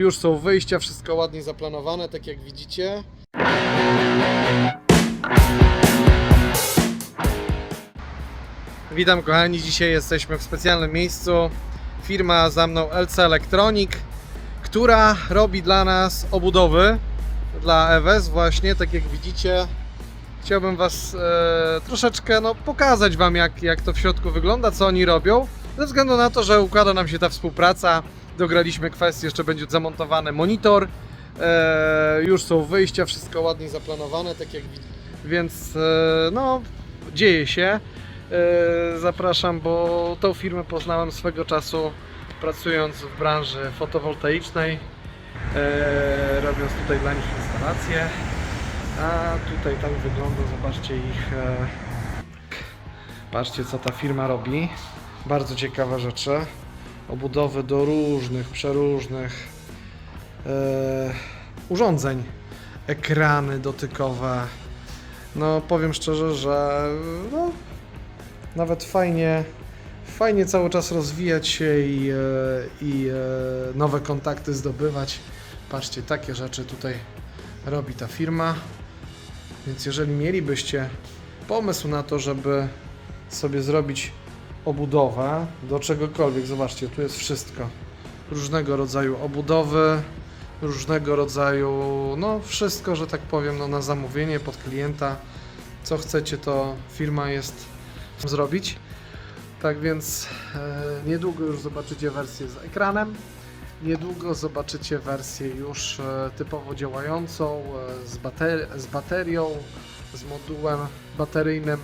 Już są wyjścia, wszystko ładnie zaplanowane, tak jak widzicie. Witam kochani, dzisiaj jesteśmy w specjalnym miejscu. Firma za mną LC Electronic, która robi dla nas obudowy dla EWS właśnie, tak jak widzicie. Chciałbym Was e, troszeczkę no, pokazać Wam, jak, jak to w środku wygląda, co oni robią. Ze względu na to, że układa nam się ta współpraca, dograliśmy kwestię, jeszcze będzie zamontowany monitor. E, już są wyjścia, wszystko ładnie zaplanowane, tak jak widzicie. Więc e, no, dzieje się. E, zapraszam, bo tą firmę poznałem swego czasu pracując w branży fotowoltaicznej, e, robiąc tutaj dla nich instalacje. A tutaj tak wygląda, zobaczcie ich. E, patrzcie co ta firma robi. Bardzo ciekawe rzeczy. Obudowy do różnych, przeróżnych e, urządzeń. Ekrany dotykowe. No powiem szczerze, że no, nawet fajnie, fajnie cały czas rozwijać się i, e, i e, nowe kontakty zdobywać. Patrzcie, takie rzeczy tutaj robi ta firma. Więc jeżeli mielibyście pomysł na to, żeby sobie zrobić obudowę do czegokolwiek, zobaczcie, tu jest wszystko. Różnego rodzaju obudowy, różnego rodzaju, no wszystko, że tak powiem, no, na zamówienie pod klienta. Co chcecie, to firma jest zrobić. Tak więc e, niedługo już zobaczycie wersję z ekranem. Niedługo zobaczycie wersję już e, typowo działającą e, z, bater z baterią, z modułem bateryjnym,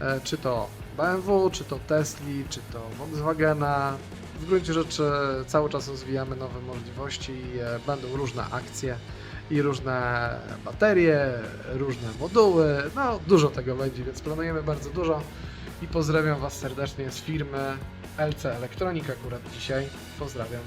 e, czy to BMW, czy to Tesli, czy to Volkswagena. W gruncie rzeczy cały czas rozwijamy nowe możliwości, e, będą różne akcje i różne baterie, różne moduły. No, dużo tego będzie, więc planujemy bardzo dużo. I pozdrawiam Was serdecznie z firmy LC Elektronik akurat dzisiaj. Pozdrawiam.